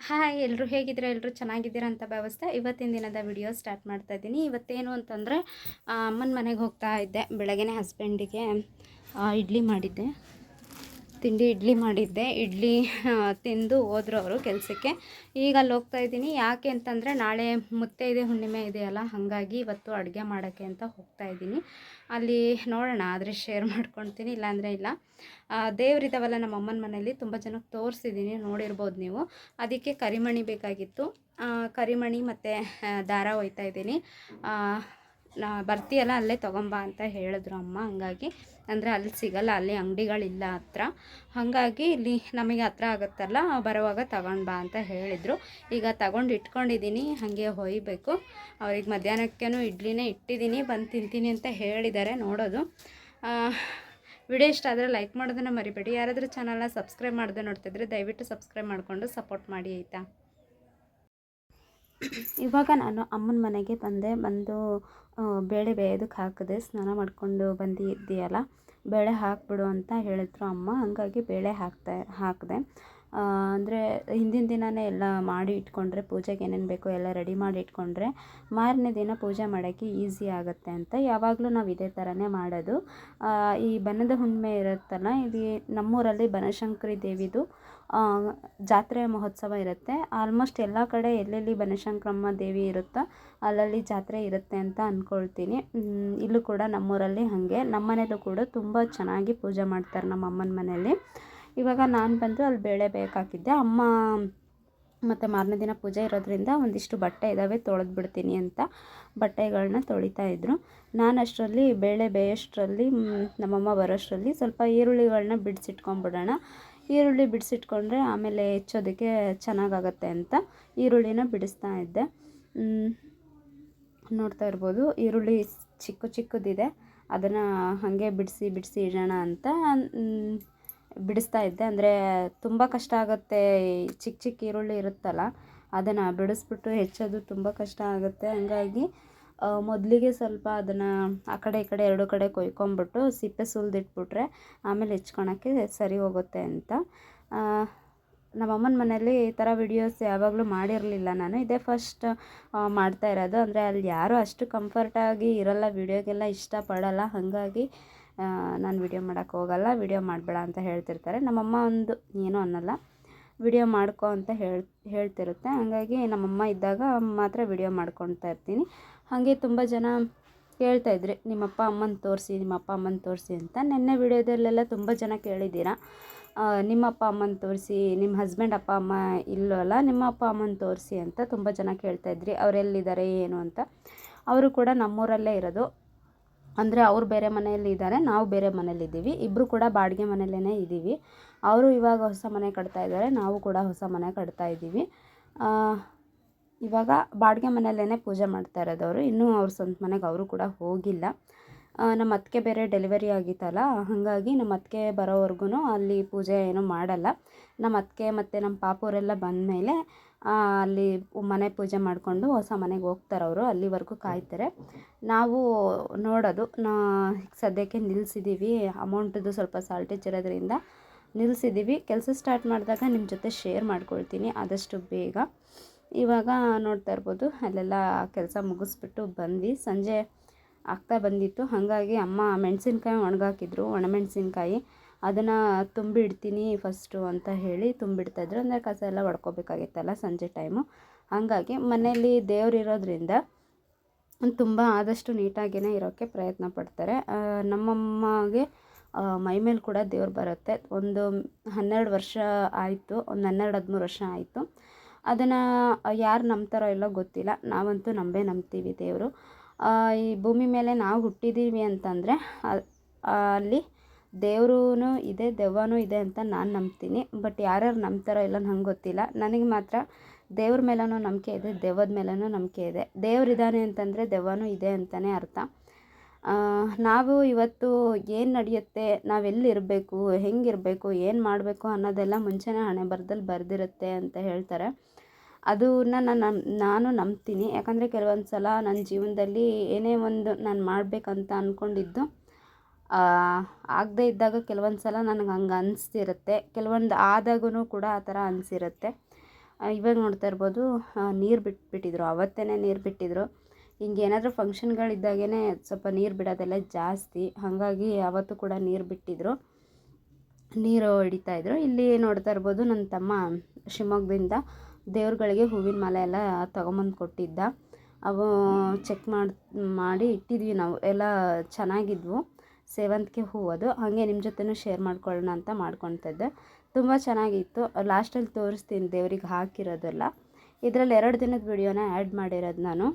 Hi ಎಲ್ಲರೂ ಹೇಗಿದ್ದೀರಾ? ಎಲ್ಲರೂ ಚೆನ್ನಾಗಿದ್ದೀರಾ ಅಂತ ಭಾವಿಸ್ತಾ ಇವತ್ತಿನ ದಿನದ ವಿಡಿಯೋ ಸ್ಟಾರ್ಟ್ ಮಾಡ್ತಾ ಇದ್ದೀನಿ. ಇವತ್ತೇನು ಅಂತಂದರೆ ಅಮ್ಮನ ಮನೆಗೆ ಹೋಗ್ತಾ ಇದ್ದೆ ಬೆಳಗ್ಗೆ ಹಸ್ಬೆಂಡಿಗೆ ಇಡ್ಲಿ ಮಾಡಿದ್ದೆ. ತಿಂಡಿ ಇಡ್ಲಿ ಮಾಡಿದ್ದೆ. ಇಡ್ಲಿ ತಿಂದು ಹೋದ್ರು ಅವರು ಕೆಲಸಕ್ಕೆ. ಈಗ ಅಲ್ಲಿ ಹೋಗ್ತಾ ಇದ್ದೀನಿ. ಯಾಕೆ ಅಂತಂದರೆ ನಾಳೆ ಮುತ್ತೈದೆ ಹುಣ್ಣಿಮೆ ಇದೆಯಲ್ಲ ಹಾಗಾಗಿ ಇವತ್ತು ಅಡುಗೆ ಮಾಡೋಕ್ಕೆ ಅಂತ ಹೋಗ್ತಾ ಇದ್ದೀನಿ. ಅಲ್ಲಿ ನೋಡೋಣ ಆದರೆ ಶೇರ್ ಮಾಡ್ಕೊಳ್ತೀನಿ ಇಲ್ಲಾಂದರೆ ಇಲ್ಲ. ದೇವರಿದ್ದಾವಲ್ಲ ನಮ್ಮ ಅಮ್ಮನ ಮನೆಯಲ್ಲಿ ತುಂಬ ಜನಕ್ಕೆ ತೋರಿಸಿದ್ದೀನಿ ನೋಡಿರ್ಬೋದು ನೀವು. ಅದಕ್ಕೆ ಕರಿಮಣಿ ಬೇಕಾಗಿತ್ತು. ಕರಿಮಣಿ ಮತ್ತು ದಾರ ಒಯ್ತಾ ಇದ್ದೀನಿ. ಆ, ನಾ ಬರ್ತೀಯಲ್ಲ ಅಲ್ಲೇ ತೊಗೊಂಬಾ ಅಂತ ಹೇಳಿದ್ರು ಅಮ್ಮ, ಹಂಗಾಗಿ ಅಂದರೆ ಅಲ್ಲಿ ಸಿಗಲ್ಲ, ಅಲ್ಲಿ ಅಂಗಡಿಗಳಿಲ್ಲ ಹತ್ರ. ಹಾಗಾಗಿ ಇಲ್ಲಿ ನಮಗೆ ಹತ್ರ ಆಗುತ್ತಲ್ಲ, ಬರುವಾಗ ತಗೊಂಡು ಬಾ ಅಂತ ಹೇಳಿದರು. ಈಗ ತಗೊಂಡು ಇಟ್ಕೊಂಡಿದ್ದೀನಿ ಹಾಗೆ ಹೊಯ್ಬೇಕು. ಅವ್ರಿಗೆ ಮಧ್ಯಾಹ್ನಕ್ಕೇನು ಇಡ್ಲಿನೇ ಇಟ್ಟಿದ್ದೀನಿ ಬಂದು ತಿಂತೀನಿ ಅಂತ ಹೇಳಿದ್ದಾರೆ ನೋಡೋದು. ವಿಡಿಯೋ ಇಷ್ಟ ಆದರೆ ಲೈಕ್ ಮಾಡೋದನ್ನು ಮರಿಬೇಡಿ. ಯಾರಾದರೂ ಚಾನಲ್ನ ಸಬ್ಸ್ಕ್ರೈಬ್ ಮಾಡದೆ ನೋಡ್ತಿದ್ರೆ ದಯವಿಟ್ಟು ಸಬ್ಸ್ಕ್ರೈಬ್ ಮಾಡಿಕೊಂಡು ಸಪೋರ್ಟ್ ಮಾಡಿ, ಆಯಿತಾ? ಇವಾಗ ನಾನು ಅಮ್ಮನ ಮನೆಗೆ ಬಂದೆ. ಬಂದು ಬೇಳೆ ಬೇಯೋದಕ್ಕೆ ಹಾಕಿದೆ ಸ್ನಾನ ಮಾಡಿಕೊಂಡು ಬಂದಿದ್ದೀಯಲ್ಲ ಬೇಳೆ ಹಾಕ್ಬಿಡು ಅಂತ ಹೇಳಿದ್ರು ಅಮ್ಮ, ಹಾಗಾಗಿ ಬೇಳೆ ಹಾಕ್ತಾ, ಹಾಕಿದೆ. ಅಂದರೆ ಹಿಂದಿನ ದಿನವೇ ಎಲ್ಲ ಮಾಡಿ ಇಟ್ಕೊಂಡ್ರೆ, ಪೂಜೆಗೆ ಏನೇನು ಬೇಕೋ ಎಲ್ಲ ರೆಡಿ ಮಾಡಿ ಇಟ್ಕೊಂಡ್ರೆ, ಮಾರನೇ ದಿನ ಪೂಜೆ ಮಾಡೋಕ್ಕೆ ಈಸಿ ಆಗುತ್ತೆ ಅಂತ ಯಾವಾಗಲೂ ನಾವು ಇದೇ ಥರನೇ ಮಾಡೋದು. ಈ ಬನದ ಹುಣ್ಣಿಮೆ ಇರುತ್ತಲ್ಲ ಇದು ನಮ್ಮೂರಲ್ಲಿ ಬನಶಂಕರಿ ದೇವಿದು ಜಾತ್ರೆ ಮಹೋತ್ಸವ ಇರುತ್ತೆ. ಆಲ್ಮೋಸ್ಟ್ ಎಲ್ಲ ಕಡೆ ಎಲ್ಲೆಲ್ಲಿ ಬನಶಂಕರಮ್ಮ ದೇವಿ ಇರುತ್ತೋ ಅಲ್ಲಲ್ಲಿ ಜಾತ್ರೆ ಇರುತ್ತೆ ಅಂತ ಅಂದ್ಕೊಳ್ತೀನಿ ಇಲ್ಲೂ ಕೂಡ ನಮ್ಮೂರಲ್ಲಿ ಹಾಗೆ. ನಮ್ಮ ಮನೇಲೂ ಕೂಡ ತುಂಬ ಚೆನ್ನಾಗಿ ಪೂಜೆ ಮಾಡ್ತಾರೆ ನಮ್ಮ ಅಮ್ಮನ ಮನೆಯಲ್ಲಿ. ಇವಾಗ ನಾನು ಬಂದು ಅಲ್ಲಿ ಬೇಳೆ ಬೇಕಾಕಿದ್ದೆ. ಅಮ್ಮ ಮತ್ತು ಮಾರನೇ ದಿನ ಪೂಜೆ ಇರೋದ್ರಿಂದ ಒಂದಿಷ್ಟು ಬಟ್ಟೆ ಇದ್ದಾವೆ ತೊಳೆದು ಬಿಡ್ತೀನಿ ಅಂತ ಬಟ್ಟೆಗಳನ್ನ ತೊಳಿತಾ ಇದ್ರು. ನಾನು ಅಷ್ಟರಲ್ಲಿ, ಬೇಳೆ ಬೇಯೋಷ್ಟರಲ್ಲಿ ನಮ್ಮಮ್ಮ ಬರೋಷ್ಟರಲ್ಲಿ ಸ್ವಲ್ಪ ಈರುಳ್ಳಿಗಳನ್ನ ಬಿಡಿಸಿಟ್ಕೊಂಡ್ಬಿಡೋಣ ಈರುಳ್ಳಿ ಬಿಡಿಸಿಟ್ಕೊಂಡ್ರೆ ಆಮೇಲೆ ಹೆಚ್ಚೋದಕ್ಕೆ ಚೆನ್ನಾಗಾಗತ್ತೆ ಅಂತ ಈರುಳ್ಳಿನ ಬಿಡಿಸ್ತಾ ಇದ್ದೆ. ನೋಡ್ತಾ ಇರ್ಬೋದು. ಈರುಳ್ಳಿ ಚಿಕ್ಕ ಚಿಕ್ಕದಿದೆ. ಅದನ್ನು ಹಾಗೆ ಬಿಡಿಸಿ ಬಿಡಿಸಿ ಇಡೋಣ ಅಂತ ಬಿಡಿಸ್ತಾ ಇದ್ದೆ. ಅಂದರೆ ತುಂಬ ಕಷ್ಟ ಆಗುತ್ತೆ. ಚಿಕ್ಕ ಚಿಕ್ಕ ಈರುಳ್ಳಿ ಇರುತ್ತಲ್ಲ, ಅದನ್ನು ಬಿಡಿಸ್ಬಿಟ್ಟು ಹೆಚ್ಚೋದು ತುಂಬ ಕಷ್ಟ ಆಗುತ್ತೆ. ಹಂಗಾಗಿ ಮೊದಲಿಗೆ ಸ್ವಲ್ಪ ಅದನ್ನು ಆ ಕಡೆ ಈ ಕಡೆ ಎರಡು ಕಡೆ ಕೊಯ್ಕೊಂಬಿಟ್ಟು ಸಿಪ್ಪೆ ಸುಲಿದಿಟ್ಬಿಟ್ರೆ ಆಮೇಲೆ ಹೆಚ್ಕೊಳಕ್ಕೆ ಸರಿ ಹೋಗುತ್ತೆ ಅಂತ. ನಮ್ಮಮ್ಮನ ಮನೇಲಿ ಈ ಥರ ವಿಡಿಯೋಸ್ ಯಾವಾಗಲೂ ಮಾಡಿರಲಿಲ್ಲ ನಾನು. ಇದೇ ಫಸ್ಟ್ ಮಾಡ್ತಾ ಇರೋದು. ಅಂದರೆ ಅಲ್ಲಿ ಯಾರೂ ಅಷ್ಟು ಕಂಫರ್ಟಾಗಿ ಇರಲ್ಲ ವಿಡಿಯೋಗೆಲ್ಲ ಇಷ್ಟಪಡಲ್ಲ. ಹಾಗಾಗಿ ನಾನು ವಿಡಿಯೋ ಮಾಡೋಕ್ಕೆ ಹೋಗಲ್ಲ ವಿಡಿಯೋ ಮಾಡಬೇಡ ಅಂತ ಹೇಳ್ತಿರ್ತಾರೆ. ನಮ್ಮಮ್ಮ ಒಂದು, ಏನೂ ಅನ್ನಲ್ಲ. ವಿಡಿಯೋ ಮಾಡ್ಕೊ ಅಂತ ಹೇಳ್, ಹೇಳ್ತಿರುತ್ತೆ. ಹಾಗಾಗಿ ನಮ್ಮಮ್ಮ ಇದ್ದಾಗ ಮಾತ್ರ ವಿಡಿಯೋ ಮಾಡ್ಕೊಳ್ತಾ ಇರ್ತೀನಿ. ಹಾಗೆ ತುಂಬ ಜನ ಕೇಳ್ತಾ ಇದ್ರಿ, ನಿಮ್ಮಪ್ಪ ಅಮ್ಮನ ತೋರಿಸಿ ನಿಮ್ಮ ಅಪ್ಪ ಅಮ್ಮನ ತೋರಿಸಿ ಅಂತ ನಿನ್ನೆ ವಿಡಿಯೋದಲ್ಲೆಲ್ಲ ತುಂಬ ಜನ ಕೇಳಿದ್ದೀರಾ ನಿಮ್ಮಪ್ಪ ಅಮ್ಮನ ತೋರಿಸಿ ನಿಮ್ಮ ಹಸ್ಬೆಂಡ್ ಅಪ್ಪ ಅಮ್ಮ ಇಲ್ಲವಲ್ಲ ನಿಮ್ಮ ಅಪ್ಪ ಅಮ್ಮನ ತೋರಿಸಿ ಅಂತ ತುಂಬ ಜನ ಕೇಳ್ತಾ ಇದ್ರಿ. ಅವರೆಲ್ಲಿದ್ದಾರೆ ಏನು ಅಂತ. ಅವರು ಕೂಡ ನಮ್ಮೂರಲ್ಲೇ ಇರೋದು. ಅಂದರೆ ಅವರು ಬೇರೆ ಮನೆಯಲ್ಲಿ ಇದ್ದಾರೆ, ನಾವು ಬೇರೆ ಮನೇಲಿದ್ದೀವಿ ಇಬ್ಬರು ಕೂಡ ಬಾಡಿಗೆ ಮನೆಯಲ್ಲೇ ಇದ್ದೀವಿ. ಅವರು ಇವಾಗ ಹೊಸ ಮನೆ ಕಟ್ತಾ ಇದ್ದಾರೆ, ನಾವು ಕೂಡ ಹೊಸ ಮನೆ ಕಟ್ತಾ ಇದ್ದೀವಿ. ಇವಾಗ ಬಾಡಿಗೆ ಮನೆಯಲ್ಲೇ ಪೂಜೆ ಮಾಡ್ತಾ ಇರೋದವರು. ಇನ್ನೂ ಅವ್ರ ಸ್ವಂತ ಮನೆಗೆ ಅವರು ಕೂಡ ಹೋಗಿಲ್ಲ. ನಮ್ಮ ಅತ್ತಿಗೆ ಬೇರೆ ಡೆಲಿವರಿ ಆಗಿತ್ತಲ್ಲ, ಹಾಗಾಗಿ ನಮ್ಮ ಅತ್ತಿಗೆ ಬರೋವರೆಗೂ ಅಲ್ಲಿ ಪೂಜೆ ಏನೂ ಮಾಡಲ್ಲ. ನಮ್ಮ ಅತ್ತಿಗೆ ಮತ್ತು ನಮ್ಮ ಪಾಪುವರೆಲ್ಲ ಬಂದಮೇಲೆ ಅಲ್ಲಿ ಮನೆ ಪೂಜೆ ಮಾಡಿಕೊಂಡು ಹೊಸ ಮನೆಗೆ ಹೋಗ್ತಾರೆ ಅವರು, ಅಲ್ಲಿವರೆಗೂ ಕಾಯ್ತಾರೆ. ನಾವು ನೋಡೋದು, ನಾ ಸದ್ಯಕ್ಕೆ ನಿಲ್ಲಿಸಿದ್ದೀವಿ ಅಮೌಂಟದು ಸ್ವಲ್ಪ ಸಾಲ್ಟೇಜ್ ಇರೋದ್ರಿಂದ ನಿಲ್ಲಿಸಿದ್ದೀವಿ ಕೆಲಸ ಸ್ಟಾರ್ಟ್ ಮಾಡಿದಾಗ ನಿಮ್ಮ ಜೊತೆ ಶೇರ್ ಮಾಡ್ಕೊಳ್ತೀನಿ, ಆದಷ್ಟು ಬೇಗ. ಇವಾಗ ನೋಡ್ತಾ ಇರ್ಬೋದು, ಅಲ್ಲೆಲ್ಲ ಕೆಲಸ ಮುಗಿಸ್ಬಿಟ್ಟು ಬಂದ್ವಿ. ಸಂಜೆ ಆಗ್ತಾ ಬಂದಿತ್ತು. ಹಾಗಾಗಿ ಅಮ್ಮ ಮೆಣಸಿನ್ಕಾಯಿ ಒಣಗಾಕಿದ್ರು, ಒಣಮೆಣಸಿನ್ಕಾಯಿ. ಅದನ್ನು ತುಂಬಿ ಇಡ್ತೀನಿ ಫಸ್ಟು ಅಂತ ಹೇಳಿ ತುಂಬಿಡ್ತಾಯಿದ್ರು ಅಂದರೆ ಕಸ ಎಲ್ಲ ಒಡ್ಕೋಬೇಕಾಗಿತ್ತಲ್ಲ ಸಂಜೆ ಟೈಮು ಹಾಗಾಗಿ ಮನೆಯಲ್ಲಿ ದೇವ್ರಿರೋದ್ರಿಂದ ತುಂಬ ಆದಷ್ಟು ನೀಟಾಗಿಯೇ ಇರೋಕ್ಕೆ ಪ್ರಯತ್ನ ಪಡ್ತಾರೆ. ನಮ್ಮಮ್ಮಗೆ ಮೈಮೇಲೆ ಕೂಡ ದೇವ್ರು ಬರುತ್ತೆ. ಒಂದು ಹನ್ನೆರಡು ವರ್ಷ ಆಯಿತು, ಒಂದು ಹನ್ನೆರಡು ಹದಿಮೂರು ವರ್ಷ ಆಯಿತು. ಅದನ್ನು ಯಾರು ನಂಬ್ತಾರೋ ಇಲ್ಲೋ ಗೊತ್ತಿಲ್ಲ. ನಾವಂತೂ ನಂಬೇ ನಂಬ್ತೀವಿ ದೇವರು. ಈ ಭೂಮಿ ಮೇಲೆ ನಾವು ಹುಟ್ಟಿದ್ದೀವಿ ಅಂತಂದರೆ ಅಲ್ಲಿ ದೇವ್ರೂ ಇದೆ, ದೆವ್ವನೂ ಇದೆ ಅಂತ ನಾನು ನಂಬ್ತೀನಿ. ಬಟ್ ಯಾರ್ಯಾರು ನಂಬ್ತಾರೋ ಇಲ್ಲ ನಂಗೆ ಗೊತ್ತಿಲ್ಲ. ನನಗೆ ಮಾತ್ರ ದೇವ್ರ ಮೇಲೂ ನಂಬಿಕೆ ಇದೆ, ದೆವ್ವದ ಮೇಲೂ ನಂಬಿಕೆ ಇದೆ. ದೇವ್ರಿದ್ದಾನೆ ಅಂತಂದರೆ ದೆವ್ವನೂ ಇದೆ ಅಂತಲೇ ಅರ್ಥ. ನಾವು ಇವತ್ತು ಏನು ನಡೆಯುತ್ತೆ ನಾವೆಲ್ಲಿರಬೇಕು ಹೆಂಗಿರಬೇಕು ಏನು ಮಾಡಬೇಕು ಅನ್ನೋದೆಲ್ಲ ಮುಂಚೆನೇ ಹಣೆ ಬರದಲ್ಲಿ ಬರೆದಿರುತ್ತೆ ಅಂತ ಹೇಳ್ತಾರೆ. ಅದನ್ನ ನಾನು ನಾನು ನಂಬ್ತೀನಿ. ಯಾಕಂದರೆ ಕೆಲವೊಂದು ಸಲ ನನ್ನ ಜೀವನದಲ್ಲಿ ಏನೇ ಒಂದು ನಾನು ಮಾಡಬೇಕಂತ ಅಂದ್ಕೊಂಡಿದ್ದು ಆಗದೇ ಇದ್ದಾಗ ಕೆಲವೊಂದು ಸಲ ನನಗೆ ಹಂಗೆ ಅನಿಸ್ತಿರುತ್ತೆ. ಕೆಲವೊಂದು ಆದಾಗೂ ಕೂಡ ಆ ಥರ ಅನಿಸಿರುತ್ತೆ. ಇವಾಗ ನೋಡ್ತಾ ಇರ್ಬೋದು ನೀರು ಬಿಟ್ಬಿಟ್ಟಿದ್ರು. ಅವತ್ತೇ ನೀರು ಬಿಟ್ಟಿದ್ರು. ಹಿಂಗೆ ಏನಾದರೂ ಫಂಕ್ಷನ್ಗಳಿದ್ದಾಗೇ ಸ್ವಲ್ಪ ನೀರು ಬಿಡೋದೆಲ್ಲ ಜಾಸ್ತಿ. ಹಾಗಾಗಿ ಅವತ್ತು ಕೂಡ ನೀರು ಬಿಟ್ಟಿದ್ರು. ನೀರು ಹಿಡಿತಾಯಿದ್ರು ಇಲ್ಲಿ ನೋಡ್ತಾ ಇರ್ಬೋದು ನನ್ನ ತಮ್ಮ ಶಿವಮೊಗ್ಗದಿಂದ ದೇವ್ರುಗಳಿಗೆ ಹೂವಿನ ಮಾಲೆ ಎಲ್ಲ ತೊಗೊಂಬಂದು ಕೊಟ್ಟಿದ್ದ. ಅವು ಚೆಕ್ ಮಾಡಿ ಮಾಡಿ ಇಟ್ಟಿದ್ವಿ ನಾವು. ಎಲ್ಲ ಚೆನ್ನಾಗಿದ್ವು. ಸೇವಂತಿಗೆ ಹೂವು ಅದು. ಹಾಗೆ ನಿಮ್ಮ ಜೊತೆನೂ ಶೇರ್ ಮಾಡ್ಕೊಳ್ಳೋಣ ಅಂತ ಮಾಡ್ಕೊತಿದ್ದೆ. ತುಂಬ ಚೆನ್ನಾಗಿತ್ತು. ಲಾಸ್ಟಲ್ಲಿ ತೋರಿಸ್ತೀನಿ ದೇವ್ರಿಗೆ ಹಾಕಿರೋದೆಲ್ಲ. ಇದರಲ್ಲಿ ಎರಡು ದಿನದ ವಿಡಿಯೋನ ಆ್ಯಡ್ ಮಾಡಿರೋದು ನಾನು.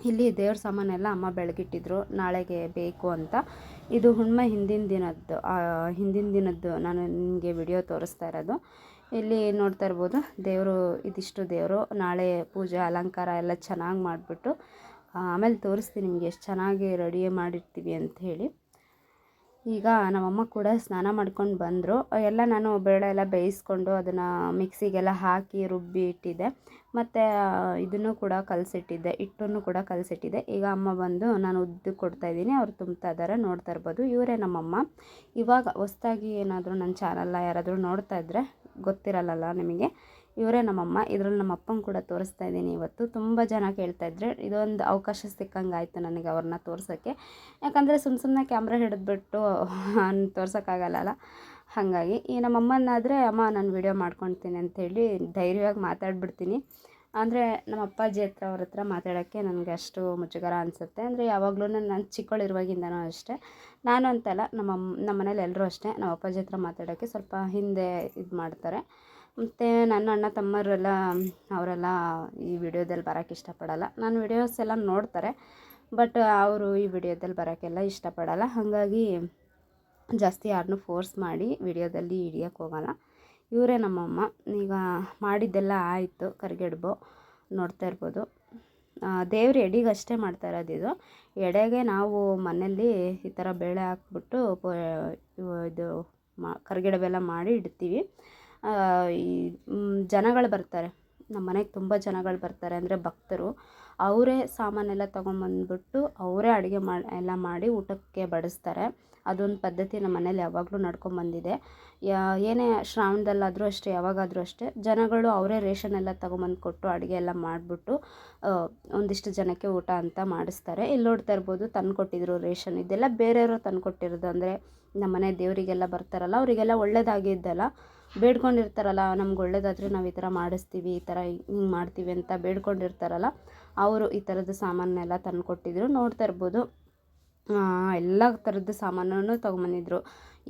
ಇಲ್ಲಿ ದೇವ್ರ ಸಾಮಾನೆಲ್ಲ ಅಮ್ಮ ಬೆಳಗಿಟ್ಟಿದ್ರು. ನಾಳೆಗೆ ಬೇಕು ಅಂತ. ಇದು ಹುಣ್ಣಿಮೆ ಹಿಂದಿನ ದಿನದ್ದು ಹಿಂದಿನ ದಿನದ್ದು ನಾನು ನಿಮಗೆ ವಿಡಿಯೋ ತೋರಿಸ್ತಾ ಇರೋದು. ಇಲ್ಲಿ ನೋಡ್ತಾ ಇರ್ಬೋದು, ದೇವರು, ಇದಿಷ್ಟು ದೇವರು. ನಾಳೆ ಪೂಜೆ, ಅಲಂಕಾರ ಎಲ್ಲ ಚೆನ್ನಾಗಿ ಮಾಡಿಬಿಟ್ಟು ಆಮೇಲೆ ತೋರಿಸ್ತೀನಿ ನಿಮಗೆ ಎಷ್ಟು ಚೆನ್ನಾಗಿ ರೆಡಿ ಮಾಡಿರ್ತೀವಿ ಅಂತ ಹೇಳಿ. ಈಗ ನಮ್ಮಮ್ಮ ಕೂಡ ಸ್ನಾನ ಮಾಡ್ಕೊಂಡು ಬಂದರು. ಎಲ್ಲ ನಾನು ಬೇಳೆ ಎಲ್ಲ ಬೇಯಿಸ್ಕೊಂಡು ಅದನ್ನು ಮಿಕ್ಸಿಗೆಲ್ಲ ಹಾಕಿ ರುಬ್ಬಿ ಇಟ್ಟಿದ್ದೆ. ಮತ್ತು ಇದನ್ನು ಕೂಡ ಕಲಸಿಟ್ಟಿದ್ದೆ. ಹಿಟ್ಟನ್ನು ಕೂಡ ಕಲಸಿಟ್ಟಿದ್ದೆ. ಈಗ ಅಮ್ಮ ಬಂದು ನಾನು ಉದ್ದು ಕೊಡ್ತಾಯಿದ್ದೀನಿ ಅವ್ರು ತುಂಬ್ತಾ ಇದ್ದಾರೆ. ನೋಡ್ತಾ ಇರ್ಬೋದು. ಇವರೇ ನಮ್ಮಮ್ಮ. ಇವಾಗ ಹೊಸ್ದಾಗಿ ಏನಾದರೂ ನನ್ನ ಚಾನಲ್ನ ಯಾರಾದರೂ ನೋಡ್ತಾ ಇದ್ದರೆ ಗೊತ್ತಿರಲ್ಲಲ್ಲ ನಿಮಗೆ? ಇವರೇ ನಮ್ಮಮ್ಮ. ಇದ್ರಲ್ಲಿ ನಮ್ಮ ಅಪ್ಪನ ಕೂಡ ತೋರಿಸ್ತಾ ಇದ್ದೀನಿ ಇವತ್ತು. ತುಂಬ ಜನ ಕೇಳ್ತಾ ಇದ್ರೆ. ಇದೊಂದು ಅವಕಾಶ ಸಿಕ್ಕಂಗೆ ಆಯಿತು ನನಗೆ ಅವ್ರನ್ನ ತೋರ್ಸೋಕ್ಕೆ ಯಾಕಂದರೆ ಸುಮ್ಮ ಸುಮ್ಮನೆ ಕ್ಯಾಮ್ರಾ ಹಿಡಿದ್ಬಿಟ್ಟು ತೋರ್ಸೋಕ್ಕಾಗಲ್ಲ ಹಾಗಾಗಿ ಈ ನಮ್ಮಮ್ಮನಾದರೆ, ಅಮ್ಮ, ನಾನು ವೀಡಿಯೋ ಮಾಡ್ಕೊಳ್ತೀನಿ ಅಂಥೇಳಿ ಧೈರ್ಯವಾಗಿ ಮಾತಾಡ್ಬಿಡ್ತೀನಿ. ಅಂದರೆ ನಮ್ಮ ಅಪ್ಪಾಜಿ ಹತ್ರ, ಅವ್ರ ಹತ್ರ ಮಾತಾಡೋಕ್ಕೆ ನನಗೆ ಅಷ್ಟು ಮುಜುಗರ ಅನಿಸುತ್ತೆ. ಅಂದರೆ ಯಾವಾಗಲೂ ನಾನು ಚಿಕ್ಕವಳಿರುವಾಗಿಂದನೂ ಅಷ್ಟೇ. ನಾನು ಅಂತಲ್ಲ ನಮ್ಮ ನಮ್ಮ ಮನೇಲಿ ಎಲ್ಲರೂ ಅಷ್ಟೇ. ನಮ್ಮ ಅಪ್ಪಾಜಿ ಹತ್ರ ಮಾತಾಡೋಕ್ಕೆ ಸ್ವಲ್ಪ ಹಿಂದೆ ಇದು ಮಾಡ್ತಾರೆ. ಮತ್ತು ನನ್ನ ಅಣ್ಣ ತಮ್ಮರೆಲ್ಲ, ಅವರೆಲ್ಲ ಈ ವಿಡಿಯೋದಲ್ಲಿ ಬರೋಕ್ಕೆ ಇಷ್ಟಪಡಲ್ಲ. ನಾನು ವಿಡಿಯೋಸ್ ಎಲ್ಲ ನೋಡ್ತಾರೆ ಬಟ್ ಅವರು ಈ ವಿಡಿಯೋದಲ್ಲಿ ಬರೋಕ್ಕೆಲ್ಲ ಇಷ್ಟಪಡಲ್ಲ. ಹಾಗಾಗಿ ಜಾಸ್ತಿ ಯಾರನ್ನೂ ಫೋರ್ಸ್ ಮಾಡಿ ವಿಡಿಯೋದಲ್ಲಿ ಹಿಡಿಯೋಕ್ಕೆ ಹೋಗಲ್ಲ. ಇವರೇ ನಮ್ಮಮ್ಮ. ಈಗ ಮಾಡಿದ್ದೆಲ್ಲ ಆಯಿತು, ಕರಿಗಡುಬು, ನೋಡ್ತಾ ಇರ್ಬೋದು. ದೇವ್ರ ಎಡಿಗಷ್ಟೇ ಮಾಡ್ತಾ ಇರೋದು ಎಡೆಗೆ ನಾವು ಮನೆಯಲ್ಲಿ ಈ ಥರ ಬೇಳೆ ಹಾಕ್ಬಿಟ್ಟು ಇದು ಮಾ, ಕರಿಗಡುಬೆಲ್ಲ ಮಾಡಿ ಇಡ್ತೀವಿ. ಈ ಜನಗಳು ಬರ್ತಾರೆ. ನಮ್ಮ ಮನೆಗೆ ತುಂಬ ಜನಗಳು ಬರ್ತಾರೆ ಅಂದರೆ ಭಕ್ತರು. ಅವರೇ ಸಾಮಾನೆಲ್ಲ ತೊಗೊಂಬಂದ್ಬಿಟ್ಟು ಅವರೇ ಅಡುಗೆ ಮಾಡಿ ಎಲ್ಲ ಮಾಡಿ ಊಟಕ್ಕೆ ಬಡಿಸ್ತಾರೆ. ಅದೊಂದು ಪದ್ಧತಿ ನಮ್ಮ ಮನೇಲಿ ಯಾವಾಗಲೂ ನಡ್ಕೊಂಬಂದಿದೆ. ಏನೇ ಶ್ರಾವಣದಲ್ಲಾದರೂ ಅಷ್ಟೇ, ಯಾವಾಗಾದರೂ ಅಷ್ಟೇ, ಜನಗಳು ಅವರೇ ರೇಷನ್ ಎಲ್ಲ ತೊಗೊಂಬಂದು ಕೊಟ್ಟು ಅಡುಗೆ ಎಲ್ಲ ಮಾಡಿಬಿಟ್ಟು ಒಂದಿಷ್ಟು ಜನಕ್ಕೆ ಊಟ ಅಂತ ಮಾಡಿಸ್ತಾರೆ. ಇಲ್ಲಿ ನೋಡ್ತಾ ಇರ್ಬೋದು ತಂದು ಕೊಟ್ಟಿದ್ರು ರೇಷನ್. ಇದೆಲ್ಲ ಬೇರೆಯವರು ತಂದು ಕೊಟ್ಟಿರೋದು ಅಂದರೆ ನಮ್ಮ ಮನೆ ದೇವರಿಗೆಲ್ಲ ಬರ್ತಾರಲ್ಲ, ಅವರಿಗೆಲ್ಲ ಒಳ್ಳೇದಾಗಿದ್ದಲ್ಲ. ಬೇಡ್ಕೊಂಡಿರ್ತಾರಲ್ಲ, ನಮ್ಗೆ ಒಳ್ಳೇದಾದರೆ ನಾವು ಈ ಥರ ಮಾಡಿಸ್ತೀವಿ, ಈ ಥರ ಹಿಂಗೆ ಮಾಡ್ತೀವಿ ಅಂತ ಬೇಡ್ಕೊಂಡಿರ್ತಾರಲ್ಲ, ಅವರು ಈ ಥರದ ಸಾಮಾನೆಲ್ಲ ತಂದು ಕೊಟ್ಟಿದ್ರು ನೋಡ್ತಾ ಇರ್ಬೋದು. ಎಲ್ಲ ಥರದ್ದು ಸಾಮಾನನ್ನು ತೊಗೊಂಬಂದಿದ್ರು.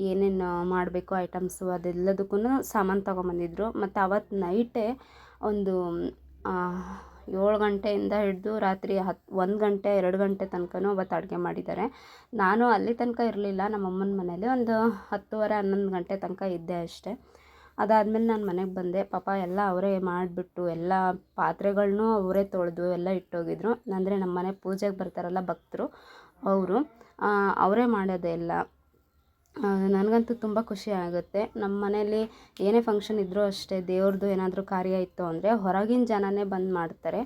ಏನೇನು ಮಾಡಬೇಕು ಐಟಮ್ಸು ಅದೆಲ್ಲದಕ್ಕೂ ಸಾಮಾನು ತೊಗೊಂಬಂದಿದ್ರು. ಮತ್ತು ಅವತ್ತು ನೈಟೇ ಒಂದು ಏಳು ಗಂಟೆಯಿಂದ ಹಿಡಿದು ರಾತ್ರಿ ಹತ್ತು ಒಂದು ಗಂಟೆ, ಎರಡು ಗಂಟೆ ತನಕನೂ ಅವತ್ತು ಅಡುಗೆ ಮಾಡಿದ್ದಾರೆ. ನಾನು ಅಲ್ಲಿ ತನಕ ಇರಲಿಲ್ಲ ನಮ್ಮ ಅಮ್ಮನ ಮನೇಲಿ ಒಂದು ಹತ್ತುವರೆ, ಹನ್ನೊಂದು ಗಂಟೆ ತನಕ ಇದ್ದೆ ಅಷ್ಟೇ. ಅದಾದಮೇಲೆ ನಾನು ಮನೆಗೆ ಬಂದೆ. ಪಾಪ ಎಲ್ಲ ಅವರೇ ಮಾಡಿಬಿಟ್ಟು ಎಲ್ಲ ಪಾತ್ರೆಗಳನ್ನೂ ಅವರೇ ತೊಳೆದು ಎಲ್ಲ ಇಟ್ಟೋಗಿದ್ರು. ಅಂದರೆ ನಮ್ಮ ಮನೆ ಪೂಜೆಗೆ ಬರ್ತಾರಲ್ಲ ಭಕ್ತರು, ಅವರು ಅವರೇ ಮಾಡೋದೆಲ್ಲ ನನಗಂತೂ ತುಂಬ ಖುಷಿ ಆಗುತ್ತೆ. ನಮ್ಮ ಮನೇಲಿ ಏನೇ ಫಂಕ್ಷನ್ ಇದ್ದರೂ ಅಷ್ಟೇ ದೇವ್ರದ್ದು ಏನಾದರೂ ಕಾರ್ಯ ಇತ್ತು ಅಂದರೆ ಹೊರಗಿನ ಜನನೇ ಬಂದು ಮಾಡ್ತಾರೆ.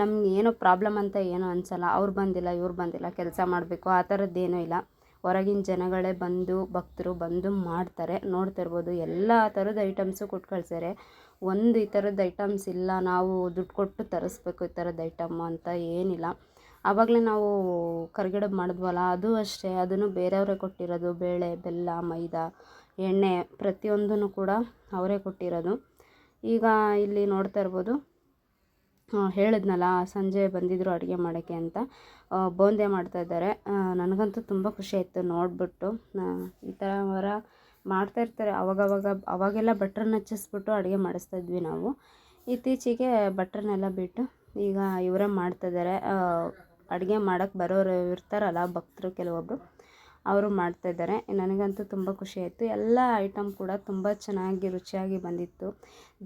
ನಮ್ಗೆ ಏನೋ ಪ್ರಾಬ್ಲಮ್ ಅಂತ ಏನೂ ಅನಿಸಲ್ಲ. ಅವ್ರು ಬಂದಿಲ್ಲ, ಇವ್ರು ಬಂದಿಲ್ಲ, ಕೆಲಸ ಮಾಡಬೇಕು, ಆ ಥರದ್ದೇನೂ ಇಲ್ಲ. ಹೊರಗಿನ ಜನಗಳೇ ಬಂದು, ಭಕ್ತರು ಬಂದು ಮಾಡ್ತಾರೆ. ನೋಡ್ತಾ ಇರ್ಬೋದು, ಎಲ್ಲ ಥರದ ಐಟಮ್ಸು ಕೊಟ್ಟು ಕಳ್ಸ್ಯಾರೆ. ಒಂದು ಈ ಥರದ ಐಟಮ್ಸ್ ಇಲ್ಲ, ನಾವು ದುಡ್ಡು ಕೊಟ್ಟು ತರಿಸ್ಬೇಕು ಈ ಥರದ ಐಟಮ್ ಅಂತ ಏನಿಲ್ಲ. ಆವಾಗಲೇ ನಾವು ಕರಿಗಡುಬು ಮಾಡಿದ್ವಲ್ಲ, ಅದು ಅಷ್ಟೇ. ಅದನ್ನು ಬೇರೆಯವರೇ ಕೊಟ್ಟಿರೋದು, ಬೇಳೆ, ಬೆಲ್ಲ, ಮೈದಾ, ಎಣ್ಣೆ ಪ್ರತಿಯೊಂದೂ ಕೂಡ ಅವರೇ ಕೊಟ್ಟಿರೋದು. ಈಗ ಇಲ್ಲಿ ನೋಡ್ತಾ ಇರ್ಬೋದು ಹೇಳಿದ್ನಲ್ಲ, ಸಂಜೆ ಬಂದಿದ್ದರು ಅಡುಗೆ ಮಾಡೋಕ್ಕೆ ಅಂತ. ಮಾಡ್ತಾ ಮಾಡ್ತಾಯಿದ್ದಾರೆ ನನಗಂತೂ ತುಂಬ ಖುಷಿ ಆಯಿತು ನೋಡಿಬಿಟ್ಟು. ಈ ಥರ ವರ ಮಾಡ್ತಾಯಿರ್ತಾರೆ ಅವಾಗವಾಗ, ಅವಾಗೆಲ್ಲ ಭಟ್ರನ್ನ ಹಚ್ಚಿಸ್ಬಿಟ್ಟು ಅಡುಗೆ ಮಾಡಿಸ್ತಾಯಿದ್ವಿ ನಾವು. ಇತ್ತೀಚೆಗೆ ಭಟ್ರನ್ನೆಲ್ಲ ಬಿಟ್ಟು ಈಗ ಇವರೇ ಮಾಡ್ತಾಯಿದ್ದಾರೆ ಅಡುಗೆ ಮಾಡೋಕ್ಕೆ ಬರೋರು ಇರ್ತಾರಲ್ಲ ಭಕ್ತರು ಕೆಲವೊಬ್ಬರು ಅವರು ಮಾಡ್ತಾಯಿದ್ದಾರೆ ನನಗಂತೂ ತುಂಬ ಖುಷಿ ಆಯಿತು. ಎಲ್ಲ ಐಟಮ್ ಕೂಡ ತುಂಬ ಚೆನ್ನಾಗಿ ರುಚಿಯಾಗಿ ಬಂದಿತ್ತು.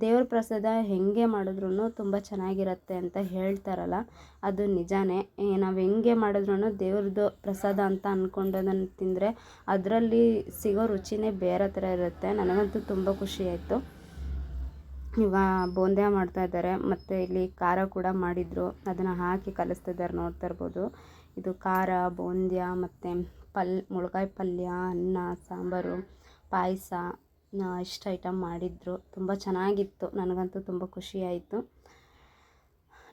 ದೇವ್ರ ಪ್ರಸಾದ ಹೇಗೆ ಮಾಡಿದ್ರೂ ತುಂಬ ಚೆನ್ನಾಗಿರತ್ತೆ ಅಂತ ಹೇಳ್ತಾರಲ್ಲ, ಅದು ನಿಜಾನೇ. ನಾವು ಹೆಂಗೆ ಮಾಡಿದ್ರೂ ದೇವ್ರದ್ದು ಪ್ರಸಾದ ಅಂತ ಅಂದ್ಕೊಂಡು ಅದನ್ನು ತಿಂದರೆ ಅದರಲ್ಲಿ ಸಿಗೋ ರುಚಿನೇ ಬೇರೆ ಥರ ಇರುತ್ತೆ. ನನಗಂತೂ ತುಂಬ ಖುಷಿ ಆಯಿತು. ಇವಾಗ ಮಾಡ್ತಾ ಇದ್ದಾರೆ. ಮತ್ತು ಇಲ್ಲಿ ಖಾರ ಕೂಡ ಮಾಡಿದರು. ಅದನ್ನು ಹಾಕಿ ಕಲಿಸ್ತಿದ್ದಾರೆ ನೋಡ್ತಾ ಇರ್ಬೋದು. ಇದು ಖಾರ, ಬೂಂದ್ಯ ಮತ್ತು ಪಲ್, ಮುಳ್ಗಾಯಿ ಪಲ್ಯ, ಅನ್ನ, ಸಾಂಬಾರು, ಪಾಯಸ ಇಷ್ಟು ಐಟಮ್ ಮಾಡಿದ್ರು. ತುಂಬ ಚೆನ್ನಾಗಿತ್ತು. ನನಗಂತೂ ತುಂಬ ಖುಷಿ ಆಯಿತು.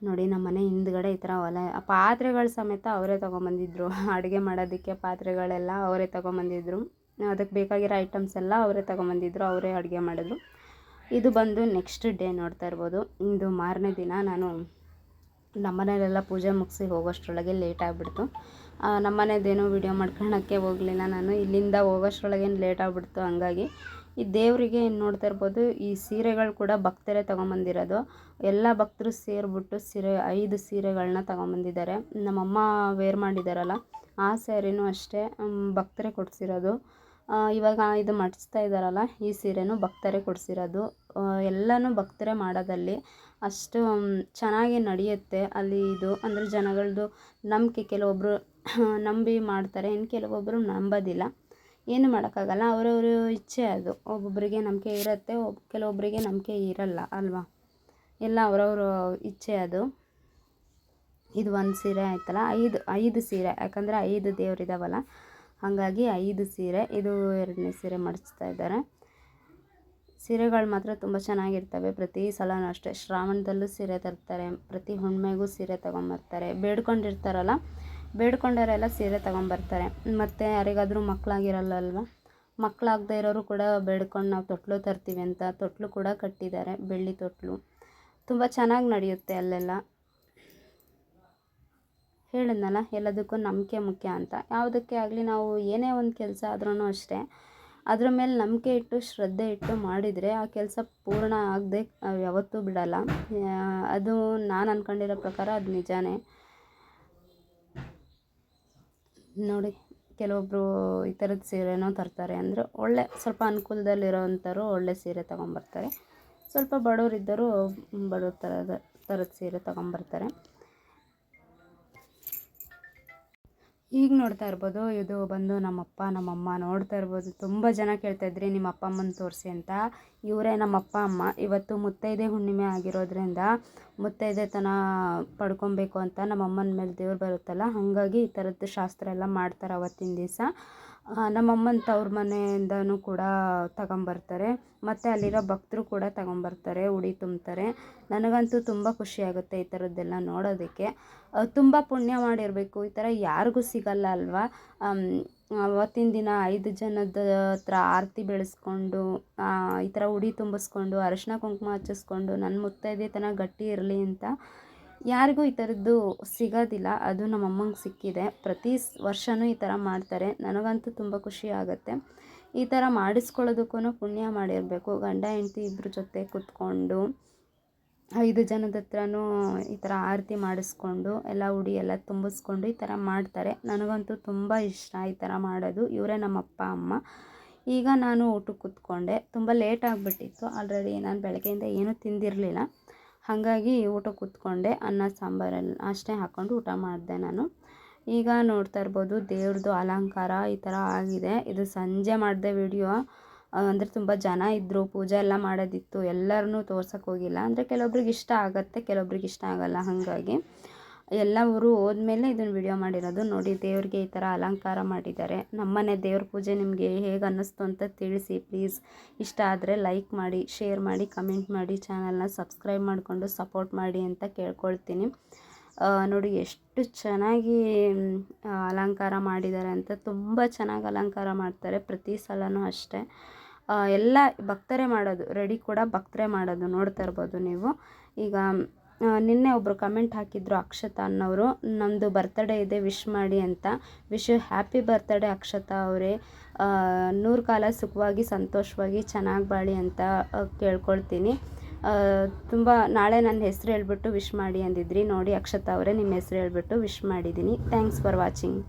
ನೋಡಿ, ನಮ್ಮ ಮನೆ ಹಿಂದ್ಗಡೆ ಈ ಥರ ಹೊಲ ಪಾತ್ರೆಗಳು ಸಮೇತ ಅವರೇ ತೊಗೊಂಬಂದಿದ್ರು. ಅಡುಗೆ ಮಾಡೋದಕ್ಕೆ ಪಾತ್ರೆಗಳೆಲ್ಲ ಅವರೇ ತೊಗೊಂಬಂದಿದ್ರು. ಅದಕ್ಕೆ ಬೇಕಾಗಿರೋ ಐಟಮ್ಸ್ ಎಲ್ಲ ಅವರೇ ತೊಗೊಂಬಂದಿದ್ರು. ಅವರೇ ಅಡುಗೆ ಮಾಡಿದ್ರು. ಇದು ಬಂದು ನೆಕ್ಸ್ಟ್ ಡೇ ನೋಡ್ತಾ ಇರ್ಬೋದು. ಇಂದು ಮಾರನೇ ದಿನ ನಾನು ನಮ್ಮನೇಲೆಲ್ಲ ಪೂಜೆ ಮುಗಿಸಿ ಹೋಗೋಷ್ಟರೊಳಗೆ ಲೇಟ್ ಆಗಿಬಿಡ್ತು. ನಮ್ಮನೆದೇನೋ ವಿಡಿಯೋ ಮಾಡ್ಕೊಳಕ್ಕೆ ಹೋಗಲಿಲ್ಲ ನಾನು. ಇಲ್ಲಿಂದ ಹೋಗೋಷ್ಟರೊಳಗೇನು ಲೇಟ್ ಆಗಿಬಿಡ್ತು ಹಂಗಾಗಿ. ಈ ದೇವರಿಗೆ ಏನು ನೋಡ್ತಾ ಇರ್ಬೋದು, ಈ ಸೀರೆಗಳು ಕೂಡ ಭಕ್ತರೇ ತೊಗೊಂಬಂದಿರೋದು. ಎಲ್ಲ ಭಕ್ತರು ಸೇರಿಬಿಟ್ಟು ಸೀರೆ, ಐದು ಸೀರೆಗಳನ್ನ ತೊಗೊಂಬಂದಿದ್ದಾರೆ. ನಮ್ಮಮ್ಮ ವೇರ್ ಮಾಡಿದ್ದಾರಲ್ಲ ಆ ಸ್ಯಾರಿನೂ ಅಷ್ಟೇ ಭಕ್ತರೇ ಕೊಡಿಸಿರೋದು. ಇವಾಗ ಇದು ಮಡಿಸ್ತಾ ಇದ್ದಾರಲ್ಲ ಈ ಸೀರೆನೂ ಭಕ್ತರೇ ಕೊಡಿಸಿರೋದು. ಎಲ್ಲನೂ ಭಕ್ತರೇ ಮಾಡೋದಲ್ಲಿ. ಅಷ್ಟು ಚೆನ್ನಾಗಿ ನಡೆಯುತ್ತೆ. ಅಲ್ಲಿ ಇದು, ಅಂದರೆ ಜನಗಳದ್ದು ನಂಬಿಕೆ ಕೆಲವೊಬ್ಬರು ನಂಬಿ ಮಾಡ್ತಾರೆ. ಇನ್ನು ಕೆಲವೊಬ್ಬರು ನಂಬೋದಿಲ್ಲ. ಏನು ಮಾಡೋಕ್ಕಾಗಲ್ಲ. ಅವರವ್ರ ಇಚ್ಛೆ ಅದು. ಒಬ್ಬೊಬ್ಬರಿಗೆ ನಂಬಿಕೆ ಇರುತ್ತೆ. ಒಬ್ಬ ಕೆಲವೊಬ್ಬರಿಗೆ ನಂಬಿಕೆ ಇರಲ್ಲ, ಅಲ್ವಾ? ಎಲ್ಲ ಅವರವರ ಇಚ್ಛೆ ಅದು. ಇದು ಒಂದು ಸೀರೆ ಆಯ್ತಲ್ಲ. ಐದು ಐದು ಸೀರೆ. ಯಾಕಂದರೆ ಐದು ದೇವರಿದ್ದಾವಲ್ಲ ಹಾಗಾಗಿ ಐದು ಸೀರೆ. ಇದು ಎರಡನೇ ಸೀರೆ ಮಡಚ್ತಾ ಇದ್ದಾರೆ. ಸೀರೆಗಳು ಮಾತ್ರ ತುಂಬ ಚೆನ್ನಾಗಿರ್ತವೆ. ಪ್ರತಿ ಸಲವೂ ಅಷ್ಟೇ. ಶ್ರಾವಣದಲ್ಲೂ ಸೀರೆ ತರ್ತಾರೆ. ಪ್ರತಿ ಹುಣ್ಮೆಗೂ ಸೀರೆ ತೊಗೊಂಬರ್ತಾರೆ. ಬೇಡ್ಕೊಂಡಿರ್ತಾರಲ್ಲ? ಬೇಡ್ಕೊಂಡವರೆಲ್ಲ ಸೀರೆ ತೊಗೊಂಬರ್ತಾರೆ. ಮತ್ತು ಯಾರಿಗಾದರೂ ಮಕ್ಕಳಾಗಿರಲ್ಲಲ್ವ ಮಕ್ಕಳಾಗದೇ ಇರೋರು ಕೂಡ ಬೇಡ್ಕೊಂಡು ನಾವು ತೊಟ್ಲು ತರ್ತೀವಿ ಅಂತ ತೊಟ್ಲು ಕೂಡ ಕಟ್ಟಿದ್ದಾರೆ. ಬೆಳ್ಳಿ ತೊಟ್ಲು. ತುಂಬ ಚೆನ್ನಾಗಿ ನಡೆಯುತ್ತೆ ಅಲ್ಲೆಲ್ಲ. ಹೇಳಿದ್ನಲ್ಲ, ಎಲ್ಲದಕ್ಕೂ ನಂಬಿಕೆ ಮುಖ್ಯ ಅಂತ. ಯಾವುದಕ್ಕೆ ಆಗಲಿ ನಾವು ಏನೇ ಒಂದು ಕೆಲಸ ಆದ್ರೂ ಅಷ್ಟೇ. ಅದ್ರ ಮೇಲೆ ನಂಬಿಕೆ ಇಟ್ಟು, ಶ್ರದ್ಧೆ ಇಟ್ಟು ಮಾಡಿದರೆ ಆ ಕೆಲಸ ಪೂರ್ಣ ಆಗದೆ ಯಾವತ್ತೂ ಬಿಡಲ್ಲ. ಅದು ನಾನು ಅಂದ್ಕೊಂಡಿರೋ ಪ್ರಕಾರ ಅದು ನಿಜಾನೇ. ನೋಡಿ ಕೆಲವೊಬ್ಬರು ಈ ಥರದ ಸೀರೆನೋ ತರ್ತಾರೆ ಅಂದರೆ ಒಳ್ಳೆ, ಸ್ವಲ್ಪ ಅನುಕೂಲದಲ್ಲಿರೋವಂಥವ್ರು ಒಳ್ಳೆ ಸೀರೆ ತೊಗೊಂಬರ್ತಾರೆ. ಸ್ವಲ್ಪ ಬಡವರಿದ್ದರು ಬಡವ್ರ ಥರದ ಥರದ ಸೀರೆ ತೊಗೊಂಬರ್ತಾರೆ. ಈಗ ನೋಡ್ತಾ ಇರ್ಬೋದು, ಇದು ಬಂದು ನಮ್ಮಪ್ಪ, ನಮ್ಮಮ್ಮ ನೋಡ್ತಾ ಇರ್ಬೋದು. ತುಂಬ ಜನ ಕೇಳ್ತಾ ಇದ್ರಿ, ನಿಮ್ಮ ಅಪ್ಪ ಅಮ್ಮನ ತೋರಿಸಿ ಅಂತ. ಇವರೇ ನಮ್ಮ ಅಪ್ಪ ಅಮ್ಮ. ಇವತ್ತು ಮುತ್ತೈದೆ ಹುಣ್ಣಿಮೆ ಆಗಿರೋದ್ರಿಂದ ಮುತ್ತೈದೆತನ ಪಡ್ಕೊಬೇಕು ಅಂತ ನಮ್ಮ ಅಮ್ಮನ ಮೇಲೆ ದೇವ್ರು ಬರುತ್ತಲ್ಲ, ಹಾಗಾಗಿ ಈ ಥರದ್ದು ಶಾಸ್ತ್ರ ಎಲ್ಲ ಮಾಡ್ತಾರೆ ಅವತ್ತಿನ ದಿವಸ. ನಮ್ಮಮ್ಮನ ತವ್ರ ಮನೆಯಿಂದನೂ ಕೂಡ ತಗೊಂಬರ್ತಾರೆ. ಮತ್ತು ಅಲ್ಲಿರೋ ಭಕ್ತರು ಕೂಡ ತಗೊಂಬರ್ತಾರೆ, ಉಡಿ ತುಂಬ್ತಾರೆ. ನನಗಂತೂ ತುಂಬ ಖುಷಿಯಾಗುತ್ತೆ ಈ ಥರದ್ದೆಲ್ಲ ನೋಡೋದಕ್ಕೆ. ತುಂಬ ಪುಣ್ಯ ಮಾಡಿರಬೇಕು. ಈ ಥರ ಯಾರಿಗೂ ಸಿಗಲ್ಲ ಅಲ್ವಾ? ಅವತ್ತಿನ ದಿನ ಐದು ಜನದ ಹತ್ರ ಆರತಿ ಬೆಳೆಸ್ಕೊಂಡು ಈ ಥರ ಉಡಿ ತುಂಬಿಸ್ಕೊಂಡು, ಅರಶಿನ ಕುಂಕುಮ ಹಚ್ಚಿಸ್ಕೊಂಡು ನನ್ನ ಮುತ್ತೈದೆತನ ಗಟ್ಟಿ ಇರಲಿ ಅಂತ ಯಾರಿಗೂ ಈ ಥರದ್ದು ಸಿಗೋದಿಲ್ಲ. ಅದು ನಮ್ಮ ಅಮ್ಮಂಗೆ ಸಿಕ್ಕಿದೆ. ಪ್ರತಿ ವರ್ಷವೂ ಈ ಥರ ಮಾಡ್ತಾರೆ. ನನಗಂತೂ ತುಂಬ ಖುಷಿ ಆಗುತ್ತೆ. ಈ ಥರ ಮಾಡಿಸ್ಕೊಳ್ಳೋದಕ್ಕೂ ಪುಣ್ಯ ಮಾಡಿರಬೇಕು. ಗಂಡ, ಹೆಂಡತಿ ಇಬ್ಬರ ಜೊತೆ ಕೂತ್ಕೊಂಡು, ಐದು ಜನದ ಹತ್ರನೂ ಈ ಥರ ಆರತಿ ಮಾಡಿಸ್ಕೊಂಡು, ಎಲ್ಲ ಉಡಿ ಎಲ್ಲ ತುಂಬಿಸ್ಕೊಂಡು ಈ ಥರ ಮಾಡ್ತಾರೆ. ನನಗಂತೂ ತುಂಬ ಇಷ್ಟ ಈ ಥರ ಮಾಡೋದು. ಇವರೇ ನಮ್ಮ ಅಪ್ಪ, ಅಮ್ಮ. ಈಗ ನಾನು ಊಟಕ್ಕೆ ಕೂತ್ಕೊಂಡೆ. ತುಂಬ ಲೇಟ್ ಆಗಿಬಿಟ್ಟಿತ್ತು. ಆಲ್ರೆಡಿ ನಾನು ಬೆಳಗ್ಗೆಯಿಂದ ಏನೂ ತಿಂದಿರಲಿಲ್ಲ. ಹಾಗಾಗಿ ಊಟ ಕೂತ್ಕೊಂಡೆ, ಅನ್ನ, ಸಾಂಬಾರಲ್ಲಿ ಅಷ್ಟೇ ಹಾಕ್ಕೊಂಡು ಊಟ ಮಾಡಿದೆ ನಾನು. ಈಗ ನೋಡ್ತಾ ಇರ್ಬೋದು ದೇವ್ರದ್ದು ಅಲಂಕಾರ ಈ ಥರ ಆಗಿದೆ. ಇದು ಸಂಜೆ ಮಾಡಿದೆ ವಿಡಿಯೋ. ಅಂದರೆ ತುಂಬ ಜನ ಇದ್ದರು ಪೂಜೆ ಎಲ್ಲ ಮಾಡೋದಿತ್ತು, ಎಲ್ಲರನ್ನೂ ತೋರ್ಸೋಕ್ಕೋಗಿಲ್ಲ ಅಂದರೆ ಕೆಲವೊಬ್ರಿಗೆ ಇಷ್ಟ ಆಗುತ್ತೆ, ಕೆಲವೊಬ್ರಿಗೆ ಇಷ್ಟ ಆಗೋಲ್ಲ ಹಾಗಾಗಿ. ಎಲ್ಲ ಊರು ಹೋದ್ಮೇಲೆ ಇದನ್ನು ವಿಡಿಯೋ ಮಾಡಿರೋದು ನೋಡಿ ದೇವ್ರಿಗೆ ಈ ಥರ ಅಲಂಕಾರ ಮಾಡಿದ್ದಾರೆ. ನಮ್ಮನೆ ದೇವ್ರ ಪೂಜೆ ನಿಮಗೆ ಹೇಗೆ ಅನ್ನಿಸ್ತು ಅಂತ ತಿಳಿಸಿ ಪ್ಲೀಸ್ ಇಷ್ಟ ಆದರೆ ಲೈಕ್ ಮಾಡಿ ಶೇರ್ ಮಾಡಿ ಕಮೆಂಟ್ ಮಾಡಿ ಚಾನಲ್ನ ಸಬ್ಸ್ಕ್ರೈಬ್ ಮಾಡಿಕೊಂಡು ಸಪೋರ್ಟ್ ಮಾಡಿ ಅಂತ ಕೇಳ್ಕೊಳ್ತೀನಿ. ನೋಡಿ ಎಷ್ಟು ಚೆನ್ನಾಗಿ ಅಲಂಕಾರ ಮಾಡಿದ್ದಾರೆ ಅಂತ ತುಂಬ ಚೆನ್ನಾಗಿ ಅಲಂಕಾರ ಮಾಡ್ತಾರೆ ಪ್ರತಿ ಸಲವೂ ಅಷ್ಟೇ. ಎಲ್ಲ ಭಕ್ತರೇ ಮಾಡೋದು ರೆಡಿ ಕೂಡ ಭಕ್ತರೇ ಮಾಡೋದು ನೋಡ್ತಾ ಇರ್ಬೋದು ನೀವು. ಈಗ ನಿನ್ನೆ ಒಬ್ಬರು ಕಮೆಂಟ್ ಹಾಕಿದ್ರು ಅಕ್ಷತಾ ಅನ್ನೋರು ನಮ್ಮದು ಬರ್ತಡೇ ಇದೆ ವಿಶ್ ಮಾಡಿ ಅಂತ. ವಿಶ್ ಹ್ಯಾಪಿ ಬರ್ತಡೇ ಅಕ್ಷತಾ ಅವರೇ. ನೂರು ಕಾಲ ಸುಖವಾಗಿ, ಸಂತೋಷವಾಗಿ, ಚೆನ್ನಾಗಿ ಬಾಳಿ ಅಂತ ಕೇಳ್ಕೊಳ್ತೀನಿ. ತುಂಬ ನಾಳೆ ನನ್ನ ಹೆಸರು ಹೇಳ್ಬಿಟ್ಟು ವಿಶ್ ಮಾಡಿ ಅಂದಿದ್ರಿ. ನೋಡಿ ಅಕ್ಷತಾ ಅವರೇ ನಿಮ್ಮ ಹೆಸರು ಹೇಳ್ಬಿಟ್ಟು ವಿಶ್ ಮಾಡಿದ್ದೀನಿ ಥ್ಯಾಂಕ್ಸ್ ಫಾರ್ ವಾಚಿಂಗ್